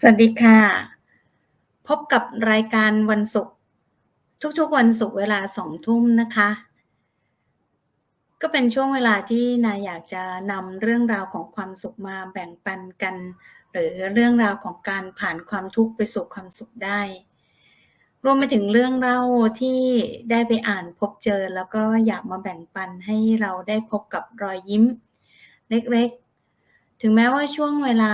สวัสดีค่ะ พบกับรายการวันศุกร์ทุกๆวันศุกร์เวลาสองทุ่มนะคะ ก็เป็นช่วงเวลาที่นาอยากจะนำเรื่องราวของความสุขมาแบ่งปันกัน หรือเรื่องราวของการผ่านความทุกข์ไปสู่ความสุขได้ รวมไปถึงเรื่องเล่าที่ได้ไปอ่านพบเจอ แล้วก็อยากมาแบ่งปันให้เราได้พบกับรอยยิ้ม เล็กๆ ถึงแม้ว่าช่วงเวลา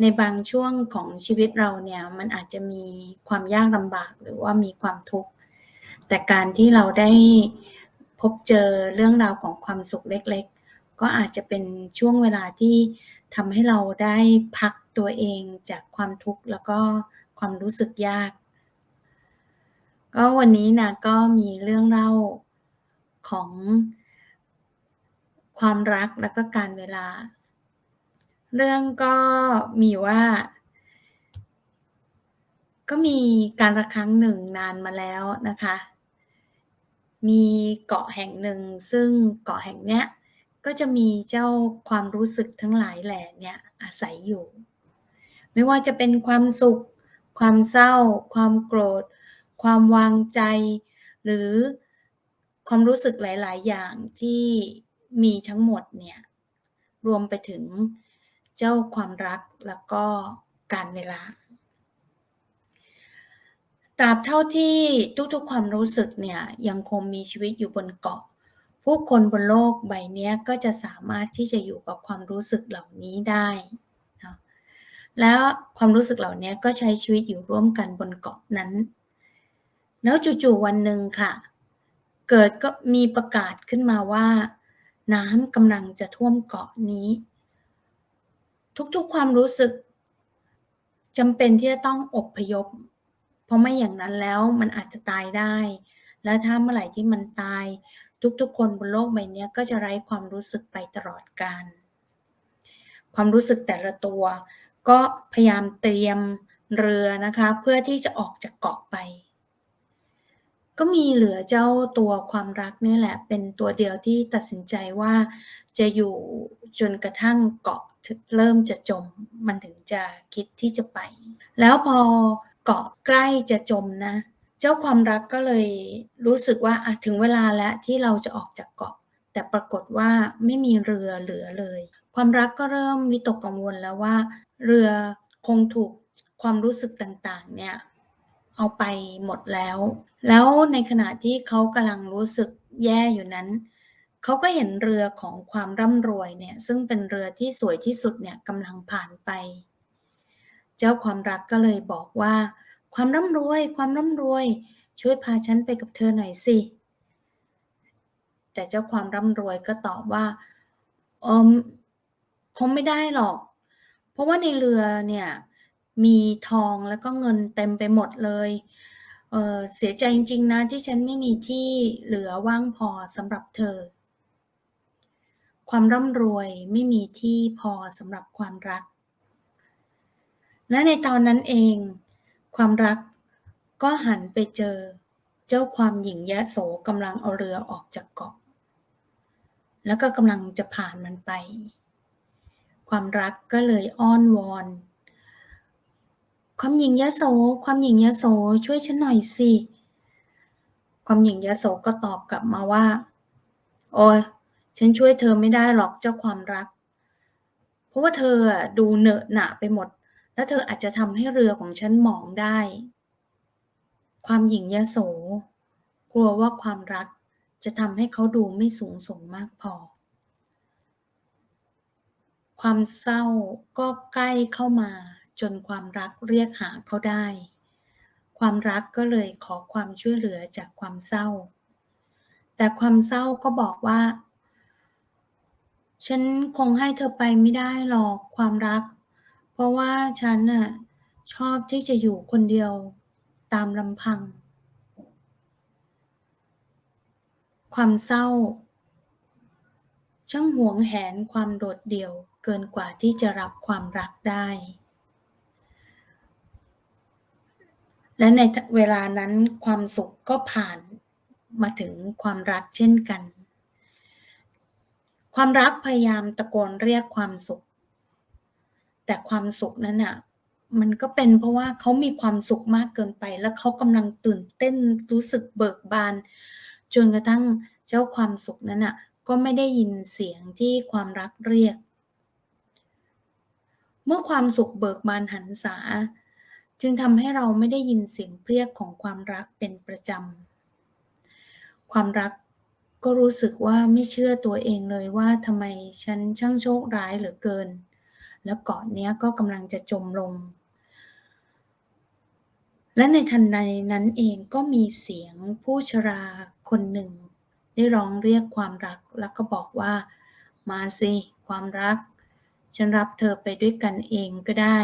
ในบางช่วงของชีวิตเราเนี่ยมันอาจจะมีความยากลำบากหรือว่ามีความทุกข์ แต่การที่เราได้พบเจอเรื่องราวของความสุขเล็กๆ ก็อาจจะเป็นช่วงเวลาที่ทำให้เราได้พักตัวเองจากความทุกข์แล้วก็ความรู้สึกยาก ก็วันนี้นะก็มีเรื่องเล่าของความรักแล้วก็การเวลา เรื่องก็มีว่า ก็มีการระครั้งหนึ่งนานมาแล้วนะคะ มีเกาะแห่งหนึ่ง ซึ่งเกาะแห่งเนี้ยก็จะมีเจ้าความรู้สึกทั้งหลายแหล่เนี่ยอาศัยอยู่ ไม่ว่าจะเป็นความสุข ความเศร้า ความโกรธ ความวางใจ หรือความรู้สึกหลาย ๆ อย่างที่มีทั้งหมดเนี่ยรวมไปถึง เจ้าความรักแล้วก็การเวลา ตราบเท่าที่ทุกๆความรู้สึกเนี่ยยังคงมีชีวิตอยู่บนเกาะ ผู้คนบนโลกใบนี้ก็จะสามารถที่จะอยู่กับความรู้สึกเหล่านี้ได้นะแล้วความรู้สึกเหล่านี้ก็ใช้ชีวิตอยู่ร่วมกันบนเกาะนั้น แล้วจู่ๆวันหนึ่งค่ะ เกิดก็มีประกาศขึ้นมาว่า น้ำกำลังจะท่วมเกาะนี้ ทุกๆความรู้สึกจำเป็นที่จะต้องอบพยพ เพราะไม่อย่างนั้นแล้วมันอาจจะตายได้ และถ้าเมื่อไหร่ที่มันตาย ทุกๆ คนบนโลกใบนี้ก็จะไร้ความรู้สึกไปตลอดกาลความรู้สึกแต่ละตัว ก็พยายามเตรียมเรือนะคะ เพื่อที่จะออกจากเกาะไป ก็มีเหลือเจ้าตัวความรักนี่แหละ เป็นตัวเดียวที่ตัดสินใจว่าจะอยู่จนกระทั่งเกาะ เริ่มจะจมมันถึงจะคิดที่จะไป แล้วพอเกาะใกล้จะจมนะ เจ้าความรักก็เลยรู้สึกว่าถึงเวลาแล้วที่เราจะออกจากเกาะ แต่ปรากฏว่าไม่มีเรือเหลือเลย ความรักก็เริ่มวิตกกังวลแล้วว่า เรือคงถูกความรู้สึกต่างๆ เนี่ย เอาไปหมดแล้ว แล้วในขณะที่เขากำลังรู้สึกแย่อยู่นั้น เขาก็เห็นเรือของความร่ำรวยเนี่ยซึ่งเป็นเรือที่สวยที่สุดเนี่ยกำลังผ่านไป เจ้าความรักก็เลยบอกว่า ความร่ำรวยความร่ำรวย ช่วยพาฉันไปกับเธอหน่อยสิแต่เจ้าความร่ำรวยก็ตอบว่าอมคงไม่ได้หรอก เพราะว่าในเรือเนี่ยมีทองแล้วก็เงินเต็มไปหมดเลยเเสียใจจริงๆนะที่ฉันไม่มีที่เหลือว่างพอสำหรับเธอ ความร่ำรวยไม่มีที่พอสำหรับความรัก และในตอนนั้นเอง ความรักก็หันไปเจอเจ้าความหญิงยะโสกำลังเอาเรือออกจากเกาะ แล้วก็กำลังจะผ่านมันไป ความรักก็เลยอ้อนวอน ความหญิงยะโส ความหญิงยะโสช่วยฉันหน่อยสิ ความหญิงยะโสก็ตอบกลับมาว่า โอ้ย ฉันช่วยเธอไม่ได้หรอกเจ้าความรัก เพราะว่าเธอดูเหนอะหนะไปหมด และเธออาจจะทำให้เรือของฉันหมองได้ ความหยิ่งยโส กลัวว่าความรักจะทำให้เขาดูไม่สูงส่งมากพอ ความเศร้าก็ใกล้เข้ามาจนความรักเรียกหาเขาได้ ความรักก็เลยขอความช่วยเหลือจากความเศร้า แต่ความเศร้าก็บอกว่า ฉันคงให้เธอไปไม่ได้หรอกความรัก เพราะว่าฉันน่ะชอบที่จะอยู่คนเดียวตามลำพัง ความเศร้า ช่างหวงแหนความโดดเดี่ยวเกินกว่าที่จะรับความรักได้ และในเวลานั้นความสุขก็ผ่านมาถึงความรักเช่นกัน ความรักพยายามตะโกนเรียกความสุข แต่ความสุขนั้นอะมันก็เป็นเพราะว่าเขามีความสุขมากเกินไป แล้วเขากำลังตื่นเต้นรู้สึกเบิกบาน จนกระทั่งเจ้าความสุขนั้นอะก็ไม่ได้ยินเสียงที่ความรักเรียก เมื่อความสุขเบิกบานหันษา จึงทำให้เราไม่ได้ยินเสียงเรียกของความรักเป็นประจำ ความรัก ก็รู้สึกว่าไม่เชื่อตัวเองเลยว่าทำไมฉันช่างโชคร้ายเหลือเกิน แล้วเกาะนี้ก็กำลังจะจมลง และในทันใดนั้นเองก็มีเสียงผู้ชราคนหนึ่ง ได้ร้องเรียกความรักแล้วก็บอกว่า มาสิความรัก ฉันรับเธอไปด้วยกันเองก็ได้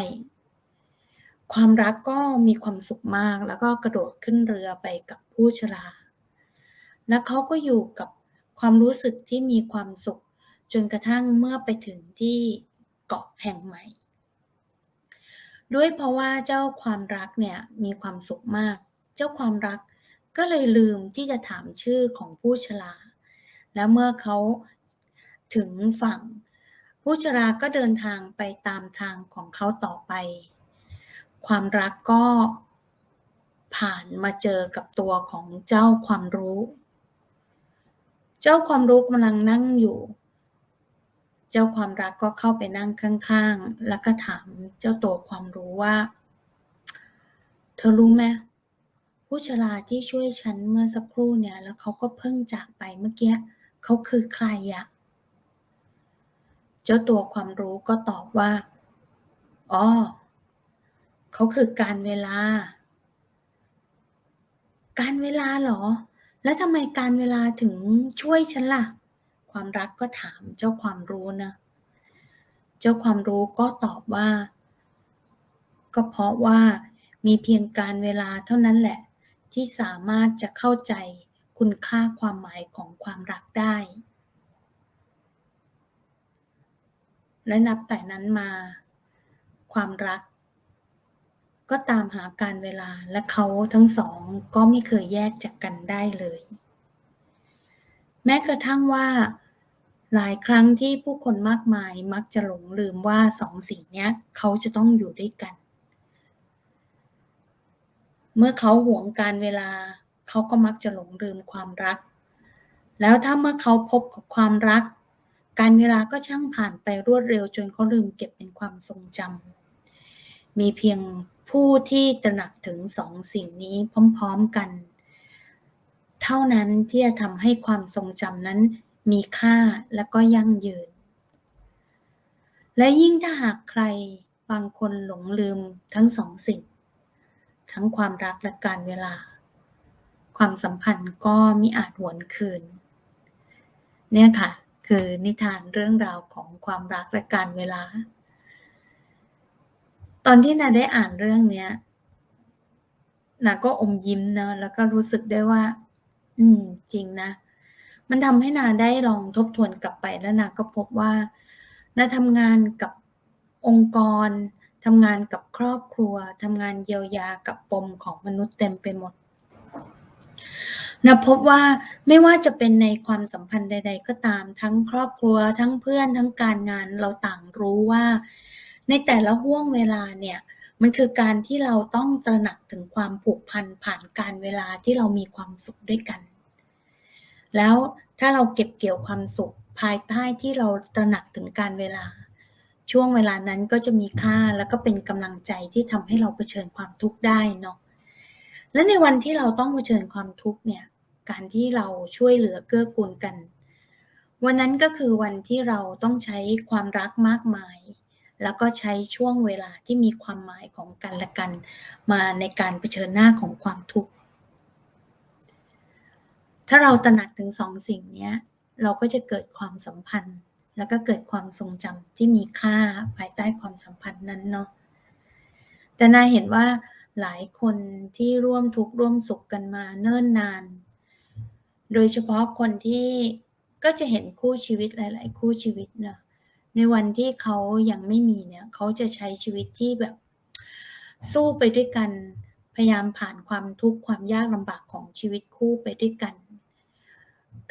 ความรักก็มีความสุขมากแล้วก็กระโดดขึ้นเรือไปกับผู้ชรา และเขาก็อยู่กับความรู้สึกที่มีความสุข จนกระทั่งเมื่อไปถึงที่เกาะแห่งใหม่ ด้วยเพราะว่าเจ้าความรักเนี่ยมีความสุขมาก เจ้าความรักก็เลยลืมที่จะถามชื่อของผู้ชรา แล้วเมื่อเขาถึงฝั่ง ผู้ชราก็เดินทางไปตามทางของเขาต่อไป ความรักก็ผ่านมาเจอกับตัวของเจ้าความรู้ เจ้าความรู้กำลังนั่งอยู่ เจ้าความรักก็เข้าไปนั่งข้างๆ แล้วก็ถามเจ้าตัวความรู้ว่า เธอรู้ไหมผู้ชราที่ช่วยฉันเมื่อสักครู่เนี่ย แล้วเขาก็เพิ่งจากไปเมื่อกี้เขาคือใครอะเจ้าตัวความรู้ก็ตอบว่าอ๋อเขาคือการเวลา การเวลาเหรอ แล้วทำไมการเวลาถึงช่วยฉันล่ะ ความรักก็ถามเจ้าความรู้นะ เจ้าความรู้ก็ตอบว่า ก็เพราะว่ามีเพียงการเวลาเท่านั้นแหละ ที่สามารถจะเข้าใจคุณค่าความหมายของความรักได้ และนับแต่นั้นมา ความรัก ก็ตามหาการเวลาและเขาทั้งสองก็ไม่เคยแยกจากกันได้เลย แม้กระทั่งว่า หลายครั้งที่ผู้คนมากมายมักจะหลงลืมว่าสองสิ่งนี้เขาจะต้องอยู่ด้วยกัน เมื่อเขาหวงการเวลา เขาก็มักจะหลงลืมความรัก แล้วถ้าเมื่อเขาพบกับความรัก การเวลาก็ช่างผ่านไปรวดเร็วจนเขาลืมเก็บเป็นความทรงจำมีเพียง ผู้ที่ตระหนักถึงสองสิ่งนี้พร้อมๆกัน เท่านั้นที่จะทำให้ความทรงจำนั้นมีค่าและก็ยั่งยืน และยิ่งถ้าหากใครบางคนหลงลืมทั้งสองสิ่ง ทั้งความรักและการเวลา ความสัมพันธ์ก็มิอาจหวนคืน เนี่ยค่ะ คือนิทานเรื่องราวของความรักและการเวลา ตอนที่นาได้อ่านเรื่องเนี้ยนาก็อมยิ้มเนอะแล้วก็รู้สึกได้ว่า อืม จริงนะ มันทำให้นาได้ลองทบทวนกลับไปแล้วนาก็พบว่านาทำงานกับองค์กรทำงานกับครอบครัวทำงานเยียวยากับปมของมนุษย์เต็มไปหมดนะพบว่าไม่ว่าจะเป็นในความสัมพันธ์ใด ๆ ก็ตามทั้งครอบครัวทั้งเพื่อนทั้งการงานเราต่างรู้ว่า ในแต่ละห่วงเวลาเนี่ยมันคือการที่เราต้องตระหนักถึงความผูกพันผ่านการเวลาที่เรามีความสุขด้วยกัน แล้วถ้าเราเก็บเกี่ยวความสุขภายใต้ที่เราตระหนักถึงการเวลา ช่วงเวลานั้นก็จะมีค่าแล้วก็เป็นกำลังใจที่ทำให้เราเผชิญความทุกข์ได้เนาะและในวันที่เราต้องเผชิญความทุกข์เนี่ยการที่เราช่วยเหลือเกื้อกูลกัน วันนั้นก็คือวันที่เราต้องใช้ความรักมากมาย แล้วก็ใช้ช่วงเวลาที่มีความหมายของกันและกัน มาในการเผชิญหน้าของความทุกข์ ถ้าเราตระหนักถึงสองสิ่งนี้เราก็จะเกิดความสัมพันธ์ แล้วก็เกิดความทรงจำที่มีค่าภายใต้ความสัมพันธ์นั้นเนาะ แต่นาเห็นว่าหลายคนที่ร่วมทุกข์ร่วมสุขกันมาเนิ่นนาน โดยเฉพาะคนที่ก็จะเห็นคู่ชีวิตหลาย ๆ คู่ชีวิตเนาะ ในวันที่เขายังไม่มีเนี่ยเขาจะใช้ชีวิตที่แบบ สู้ไปด้วยกัน พยายามผ่านความทุกข์ความยากลำบากของชีวิตคู่ไปด้วยกัน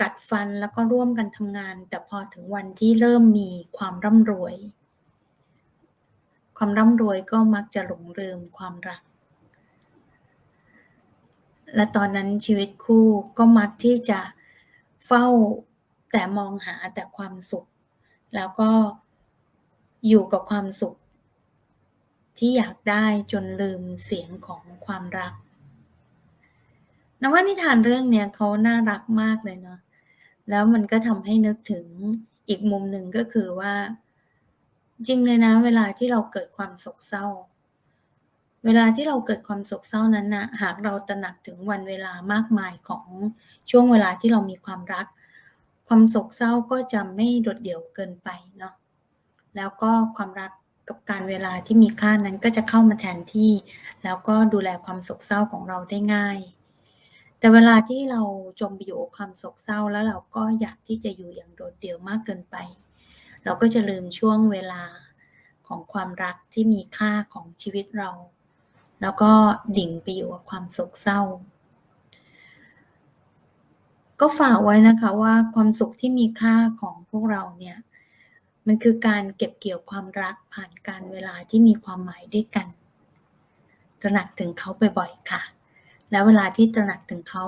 กัดฟันแล้วก็ร่วมกันทำงาน แต่พอถึงวันที่เริ่มมีความร่ำรวย ความร่ำรวยก็มักจะหลงลืมความรัก และตอนนั้นชีวิตคู่ก็มักที่จะเฝ้าแต่มองหาแต่ความสุข แล้วก็อยู่กับความสุข ที่อยากได้จนลืมเสียงของความรักนว่านิทานเรื่องเนี้ยเขาน่ารักมากเลยเนาะแล้วมันก็ทำให้นึกถึงอีกมุมหนึ่งก็คือว่า จริงเลยนะ เวลาที่เราเกิดความโศกเศร้า เวลาที่เราเกิดความโศกเศร้านั้นนะหากเราตระหนักถึงวันเวลามากมายของช่วงเวลาที่เรามีความรัก ความโศกเศร้าก็จะไม่โดดเดี่ยวเกินไปเนาะแล้วก็ความรักกับการเวลาที่มีค่านั้นก็จะเข้ามาแทนที่ แล้วก็ดูแลความโศกเศร้าของเราได้ง่าย แต่เวลาที่เราจมไปอยู่กับความโศกเศร้าแล้วเราก็อยากที่จะอยู่อย่างโดดเดี่ยวมากเกินไป เราก็จะลืมช่วงเวลาของความรักที่มีค่าของชีวิตเรา แล้วก็ดิ่งไปอยู่กับความโศกเศร้า ก็ฝากไว้นะคะว่าความสุขที่มีค่าของพวกเราเนี่ย มันคือการเก็บเกี่ยวความรักผ่านการเวลาที่มีความหมายด้วยกัน ตระหนักถึงเขาบ่อยๆค่ะ แล้วเวลาที่ตระหนักถึงเขา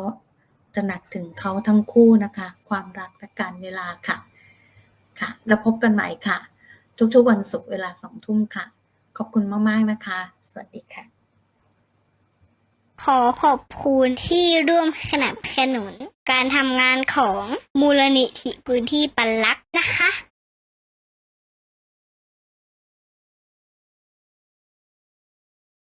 ตระหนักถึงเขาทั้งคู่นะคะ ความรักและการเวลาค่ะ ค่ะ แล้วพบกันใหม่ค่ะ ทุกๆวันศุกร์เวลาสองทุ่มค่ะ ขอบคุณมากๆนะคะ สวัสดีค่ะ ขอขอบคุณที่ร่วมสนับสนุน การทำงานของมูลนิธิพื้นที่ปันลักษ์นะคะ